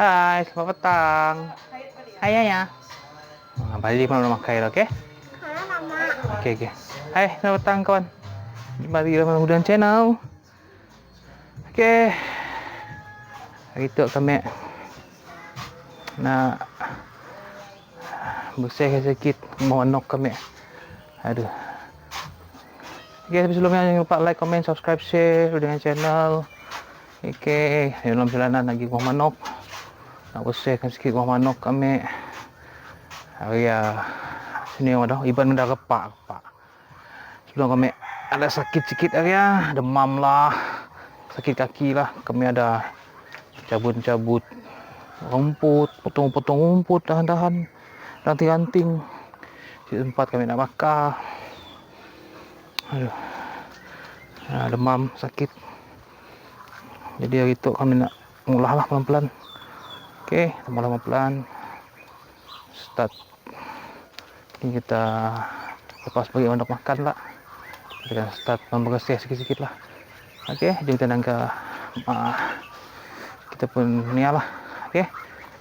Hai, selamat petang. Hai ya. Nah, balik mana rumah Khair, oke? Mama. Oke, oke. Hai, selamat petang kawan. Jumpa lagi dalam Hudan Channel. Oke. Hari itu kami nak bersihkan sikit mau nok kami. Aduh. Oke, tapi sebelumnya jangan lupa like, comment, subscribe, share dengan channel. Oke, dalam perjalanan lagi buah manok. Bersihkan sikit buah manok kami. Hari ya sini ada iban dah repak repak. Sebelum kami ada sakit sikit hari ya, demam lah, sakit kaki lah. Kami ada cabut-cabut rumput, potong-potong rumput, dahan-dahan, ranting-ranting. Di tempat kami nak bakar. Aduh. Nah, demam, sakit. Jadi hari itu kami nak mula lah pelan-pelan. Kita mula pelan. Start. Ini kita lepas bagi untuk makan lah. Kita start membersih sikit-sikit lah. Okey, jom kita nak ke uh, kita pun ni lah. Okey.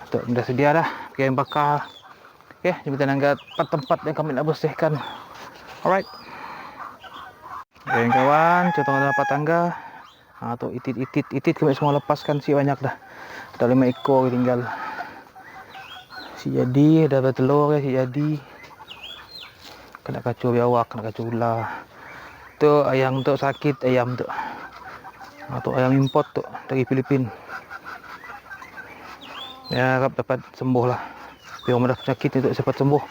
Untuk dah sedia dah. Okey, yang bakar. Okey, jom kita nak ke tempat-tempat yang kami nak bersihkan. Alright. Okay, kawan, contoh dapat tangga. Ha, tu itit-itit, itit kami semua lepaskan si banyak dah. Ada lima ekor tinggal. Si jadi, dah bertelur ya si jadi. Kena kacau biawak, kena kacau ular. Tu ayam tu sakit ayam tu. Ha, tu ayam import tu dari Filipin. Ya, harap dapat sembuh lah. Tapi orang dah penyakit ni tu dapat sembuh.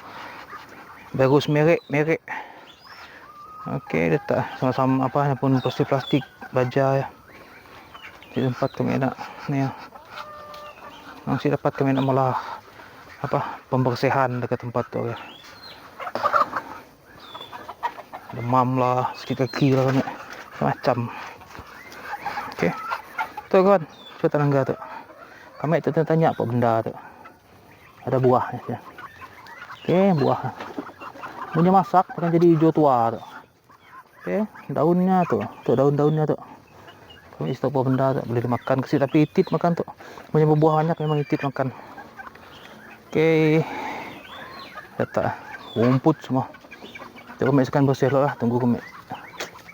Virus merek, merek. Okey, letak sama-sama apa pun plastik plastik baja ya. Di tempat kami nak ni ya. Masih dapat kami nak malah apa pembersihan dekat tempat tu ya. Demam lah, sakit kaki lah kami. Macam. Okey. Tu kawan, cuba tangga tu. Kami tu tanya apa benda tu. Ada buah ya. Okey, buah. Punya masak akan jadi hijau tua tu. Okey, daunnya tu, tu daun-daunnya tu. Kami isi apa benda tu, boleh dimakan kecil tapi itit makan tu. Punya buah banyak memang itit makan. Okey. Letak rumput semua. Tu kami sekan bersih lah, tunggu kami.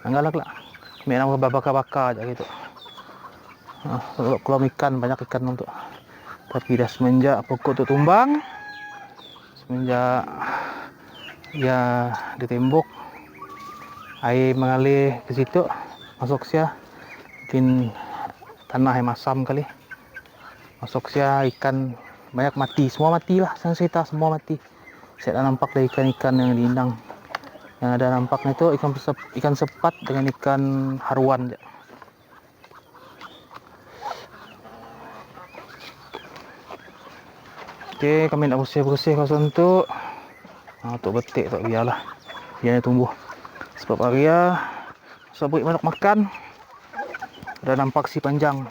Anggalah lah. Kami nak bakar-bakar je gitu. Ah, kalau ikan banyak ikan untuk. Tapi dah semenjak pokok tu tumbang, semenjak ya di tembok air mengalir ke situ masuk sia mungkin tanah yang masam kali. Masuk sia ikan. Banyak mati. Semua matilah saya cerita semua mati. Saya dah nampak dari ikan-ikan yang diindang yang ada nampaknya itu ikan sep, ikan sepat dengan ikan haruan je. Okey, kami nak bersih-bersih kawasan tu. Ha, tu betik tak biarlah. Biarnya tumbuh. Sebab Arya sebab beri manuk makan dah nampak si panjang.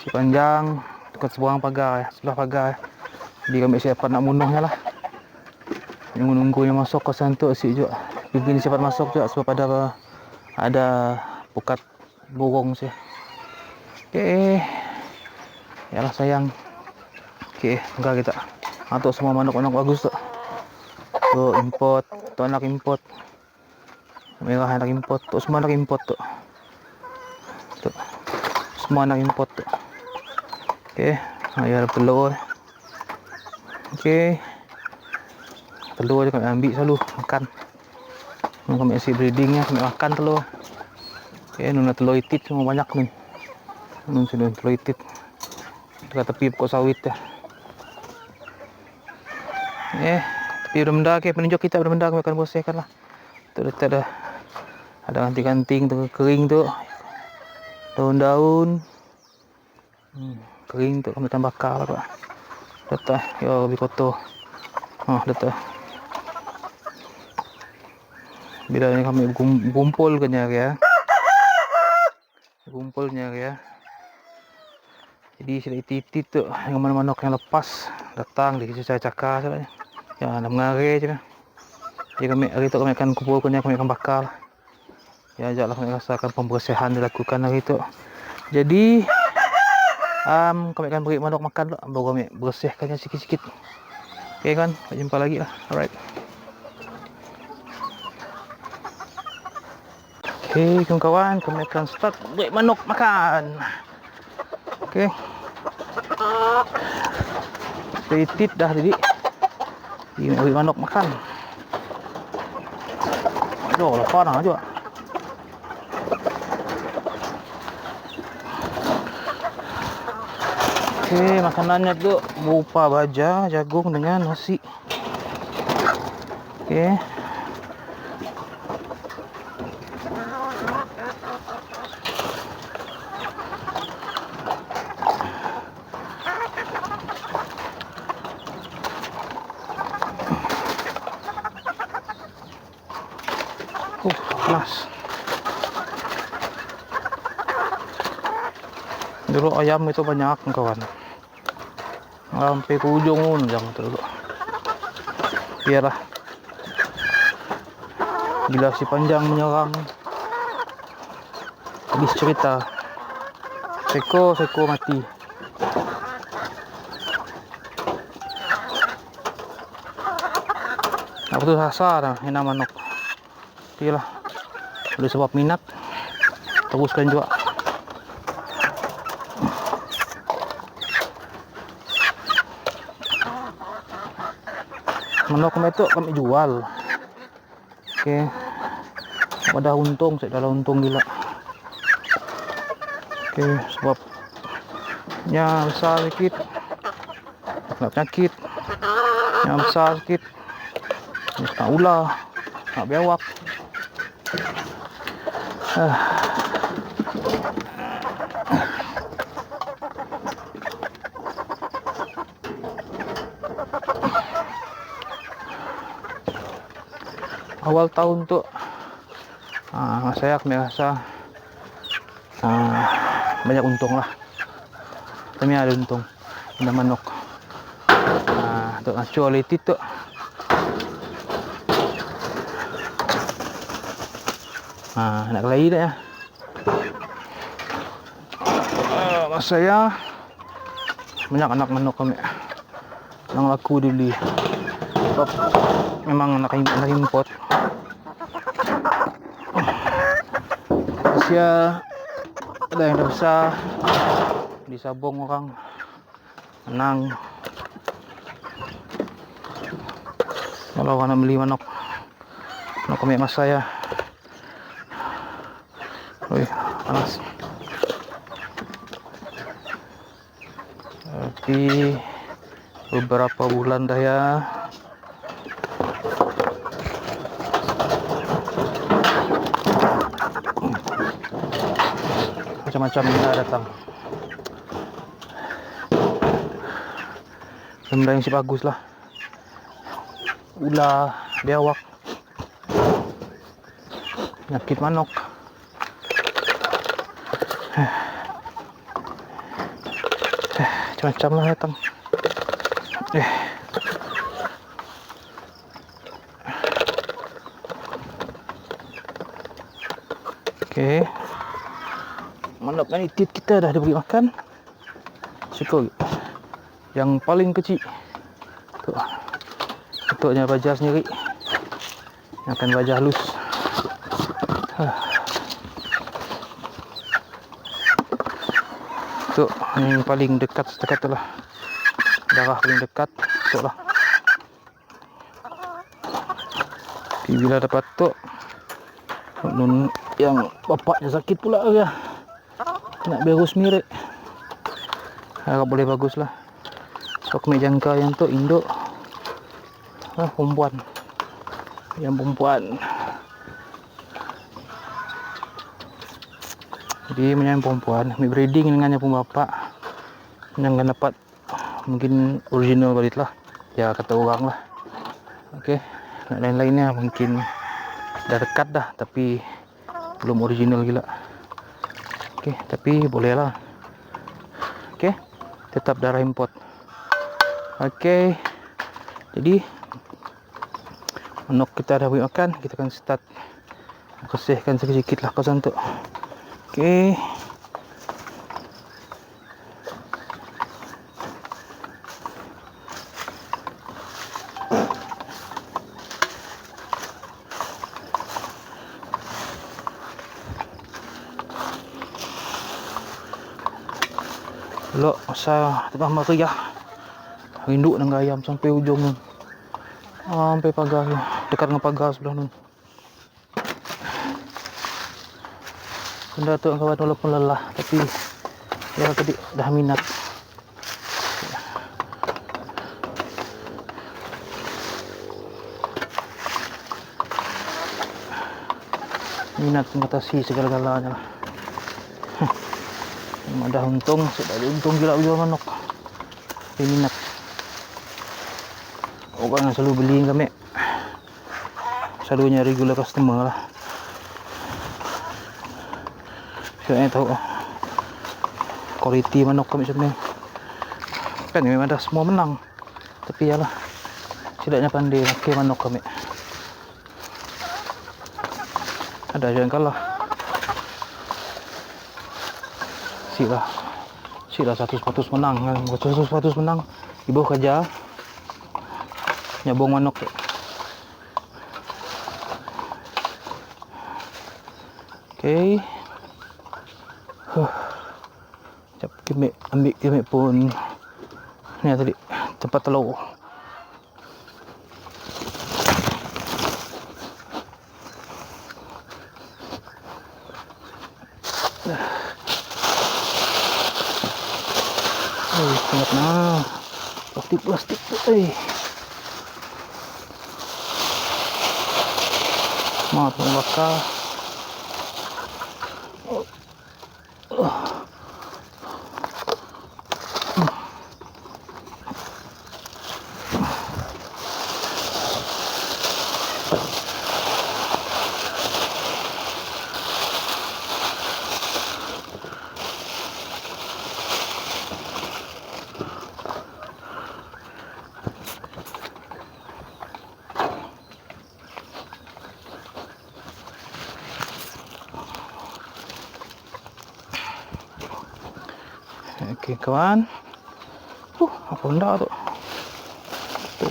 Si panjang dekat sebuah pagar ya, sebelah pagar ya. jadi kami siapa nak munuhnya lah. Menunggu yang masuk ke tu si juga pimpin siapa masuk juga sebab ada ada pukat burung sih okey. Yalah sayang. Okey enggak kita. Atau semua manuk-manuk bagus tu. Tu import tu anak import. Merah anak import tu semua anak import tu tu anak import. Ayah ada telur. Okey. Telur je kami ambil selalu makan. Kami asyik breeding kami makan telur. Okey nuna telur itit semua banyak ni. Nun sini telur itit. Dekat tepi pokok sawit ya eh tapi benda-benda okay, penunjuk kita benda-benda kami akan bersihkan lah tu letak dah. Ada kanting-kanting tu kering tu daun-daun hmm, kering tu kami bakar pak. Letak ya lebih kotor. Oh letak bila kami kumpul ke ya. Kumpulnya ya. Jadi sudah titit tu yang mana-mana yang lepas datang di saya cakap sebenarnya Ya, je lah. Jadi kami, hari tu kami akan kumpulkannya, kami akan. Ya, ajaklah kami rasakan pembersihan dilakukan hari tu. Jadi, um, kami akan beri manok makan dulu baru kami bersihkannya sikit-sikit. Oke kan? Jumpa lagi lah. Alright. Oke kawan-kawan kami akan start beri manok makan. Oke. Stay tit dah tadi ini manok makan. Aduh lapar lah juga Oke, makanannya tuh berupa baja, jagung dengan nasi. Oke. Uh, panas. Dulu ayam itu banyak kawan. Sampai ke ujung unjang dulu. Biarlah. Bila si panjang menyerang. Habis cerita. Seko, seko mati. Aku tuh rasa dah ini manok. Biarlah. Udah sebab minat. Teruskan juga. Manok kami itu kami jual. Oke ada untung saya ada untung gila. Oke sebab nya besar sedikit nggak penyakit. Nya besar sedikit kena ular. Kena biawak. Ah. Awal tahun tuh uh, saya merasa uh, banyak untung lah. Kami ada untung ada manok uh, untuk actuality tuh. Uh, nak kelahi dah ya. Uh, saya banyak anak manok kami. Yang laku dibeli sebab memang anak import. Usia ada yang dah besar disabung orang. Menang. Kalau nak beli manok manok kami mas saya Wih, panas. Tapi beberapa bulan dah ya macam-macam datang benda yang si bagus lah ular biawak penyakit manok macam-macam lah datang eh. Okay. Manok kan itit kita dah diberi makan. Syukur. Yang paling kecil. Tu. Bentuknya baja sendiri. Makan baja halus. Tu yang paling dekat dekat tu lah. Darah paling dekat. Tu lah. Bila dapat tu nun yang bapaknya sakit pula ya kena virus mirip. Harap boleh bagus lah. So kami jangka yang tu induk. Ah, perempuan. Yang perempuan. Jadi yang perempuan. Kami breeding dengan yang bapak. Yang akan dapat mungkin original balik lah. Ya kata orang lah. Oke okay. lain-lainnya mungkin dah dekat dah tapi belum original gila okay, tapi boleh lah oke okay, tetap darah import. Okay, jadi manok kita dah boleh makan kita akan start. Bersihkan sedikit lah kawasan tu okay. Sa tengah meriah. Rindu dengan ayam sampai ujung nun. Sampai pagar tu. Dekat dengan pagar sebelah nun. Benda tu kawan walaupun lelah tapi dia tadi dah minat. Minat mengatasi segala-galanya lah. Memang dah untung, sudah ada untung gila jual manok. Tapi minat. Orang selalu beli kami. Selalunya regular customer lah. Saya tahu kualiti manok kami sebenarnya. Kan memang dah semua menang. Tapi yalah. Setidaknya pandai pakai manok kami. Ada yang kalah. Sila. Sila satu sepatus menang kan. Satu sepatus menang. Ibu kerja. Nyabong manok. Okay. Huh. Sekejap kemik, ambil kemik pun ni tadi tempat telur. Eh, ingat na. Plastik-plastik tu eh. Mat bakar. Okey kawan. Uh, apa benda tu? Tu.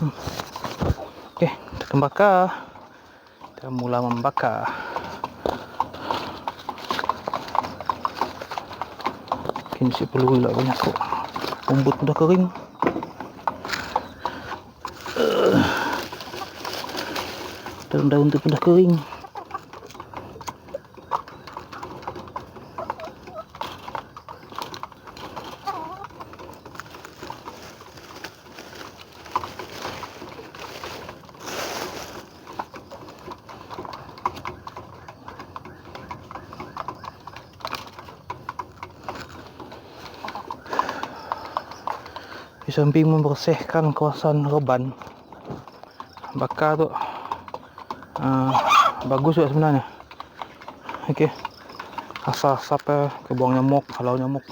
Hmm. Okey, kita akan bakar. Kita mula membakar. Mungkin si perlu pula banyak tu. Rumput dah kering. Uh. Daun-daun tu pun dah kering. Samping membersihkan kawasan reban. Bakar tu uh, bagus juga sebenarnya. Ok asap-asap eh, ke nyamuk halau nyamuk.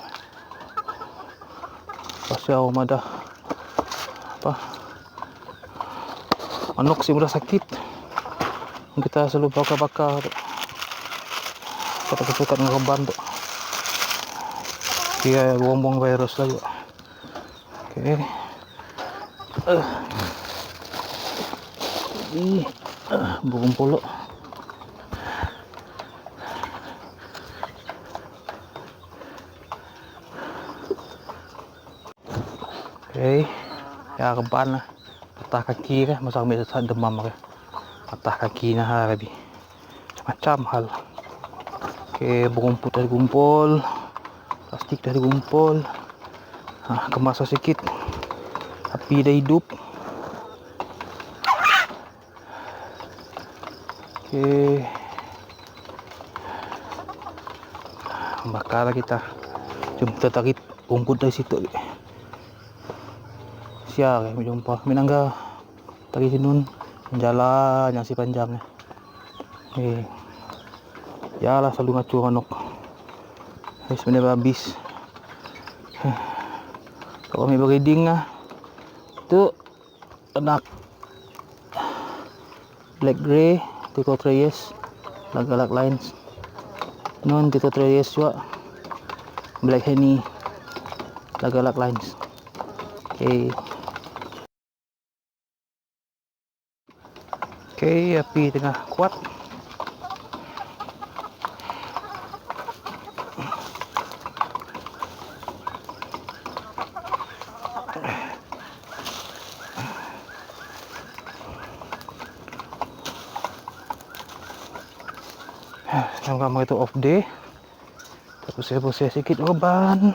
Pasti aroma dah apa? Manuk sih mudah sakit. Kita selalu bakar-bakar kita kesukaan reban tu. Dia buang-buang virus lah juga Oke. Uh. Ini uh, burung polo. Oke. Ya reban lah. Patah kaki kan masa ambil demam kan. Patah kaki nah hari Macam hal. Oke, berumput dari gumpul. Plastik dari gumpul. Ha, kemas sikit. Api dah hidup. Ok bakar kita. Jom kita tarik rumput dari situ. Siar eh, jumpa minangga tarik sinun. Jalan yang si panjang eh. Ya lah selalu ngacur manok eh, sebenarnya habis kalau may breeding na itu anak black gray Tico Reyes lagalak lines noon Tico Reyes juga black henny lagalak lines okay okay api tengah kuat yang kamu itu off day terus saya bersih sedikit beban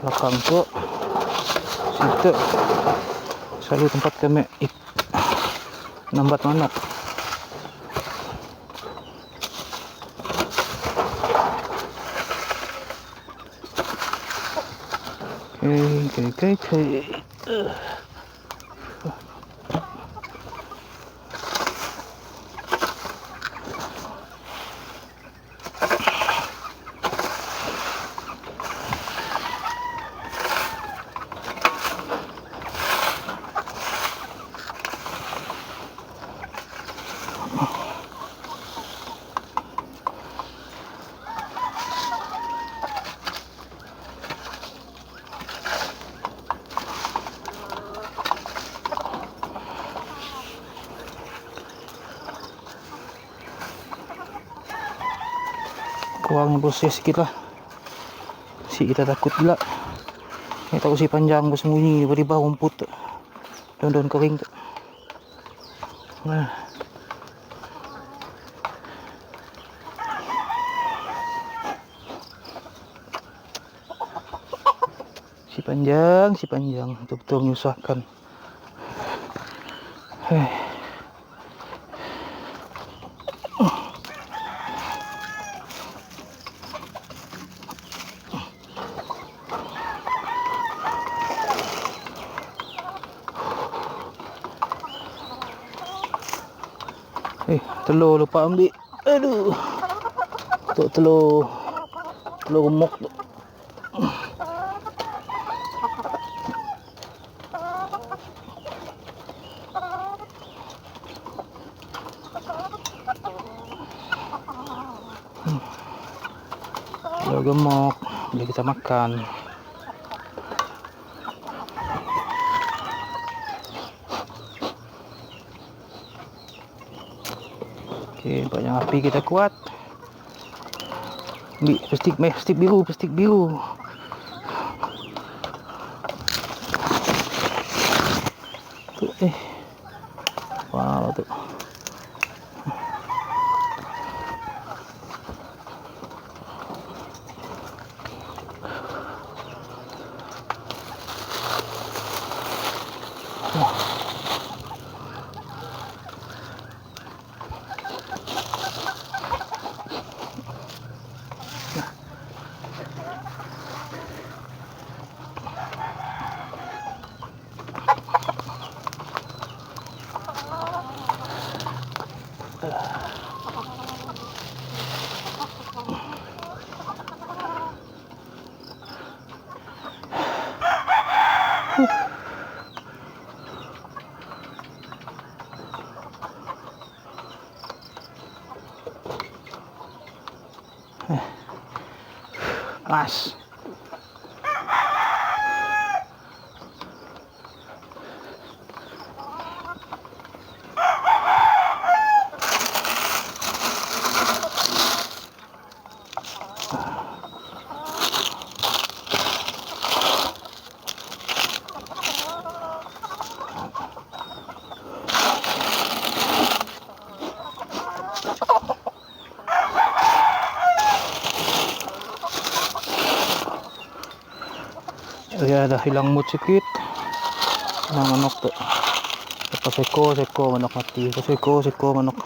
belakang tu situ. Selalu tempat kami ik nambat manok Oke, oke, oke, oke. Kurang proses sikit lah si kita takut pula ni tahu si panjang bersembunyi bawah rumput daun-daun kering tu. Nah. Si panjang si panjang. Betul-betul menyusahkan. Hei. Eh, telur lupa ambil. Aduh. Untuk telur telur remuk tu. Telur gemuk boleh kita makan. Okey, banyak api kita kuat. Ambil plastik meh, plastik biru, plastik biru. Panas. Ya dah hilang mood sikit. Ng manok to. Tapos seko, seko, manok mati. Tapos seko, seko, manok.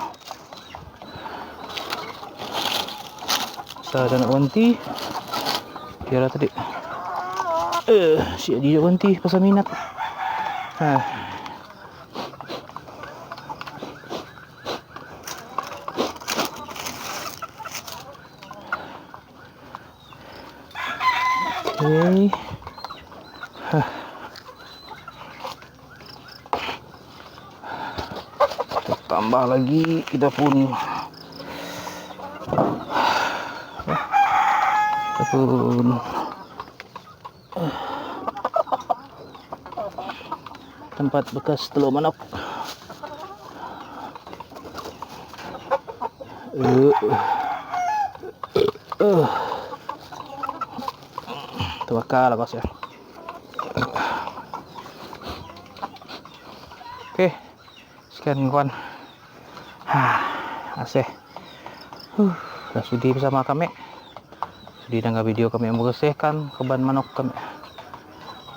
Sa ada nak wanti. Kira tadi. Eh, si dia wanti pasal minat. Ha. Okay. Tambah lagi kita pun kita pun tempat bekas telur manok uh, uh. Kos ya. Sekian kawan. Ha. Asih. Huh, dah sudi bersama kami. Sudi dengan video kami membersihkan keban manok kami.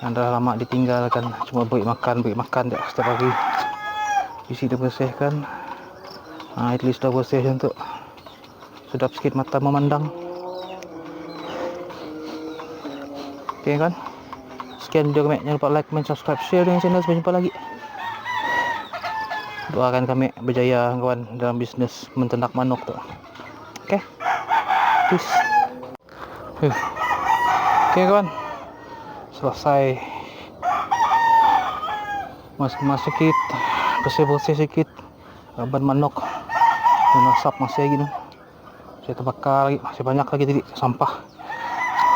Yang dah lama ditinggalkan. Cuma beri makan, beri makan dia setiap hari. Isi dah bersihkan. Ha, at least dah bersih untuk sedap sikit mata memandang. Okay kan? Sekian video kami. Jangan lupa like, comment, subscribe, share dengan channel. Sampai jumpa lagi. Doakan kami berjaya kawan dalam bisnes menternak manok tu. Okay? Peace. Huh. Okay kawan. Selesai. Mas-mas sikit. Bersih-bersih sikit. Ban manok. Dan asap masih lagi ni. Saya terbakar lagi. Masih banyak lagi tadi sampah.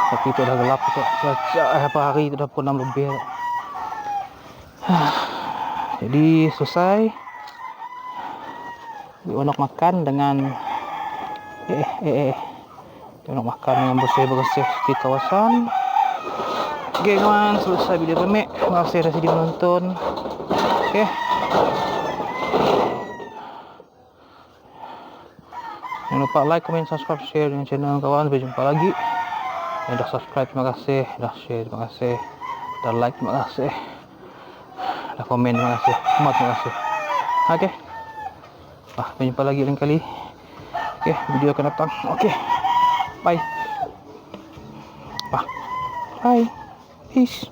Tapi itu dah gelap tu. Sejak apa hari itu dah pukul 6 lebih. Jadi selesai. Onok makan dengan eh eh eh Onok makan dengan bersih-bersih di kawasan. Oke kawan, selesai video kami. Terima kasih sudah menonton. Oke. Jangan lupa like, comment, subscribe, share dengan channel kawan. Sampai jumpa lagi. Yang dah subscribe, terima kasih. Dah share, terima kasih. Dah like, terima kasih. Dah komen, terima kasih. Semua terima kasih. Oke. Ah, sampai jumpa lagi lain kali. Okey, video akan datang. Okey. Bye. Ah. Bye. Peace.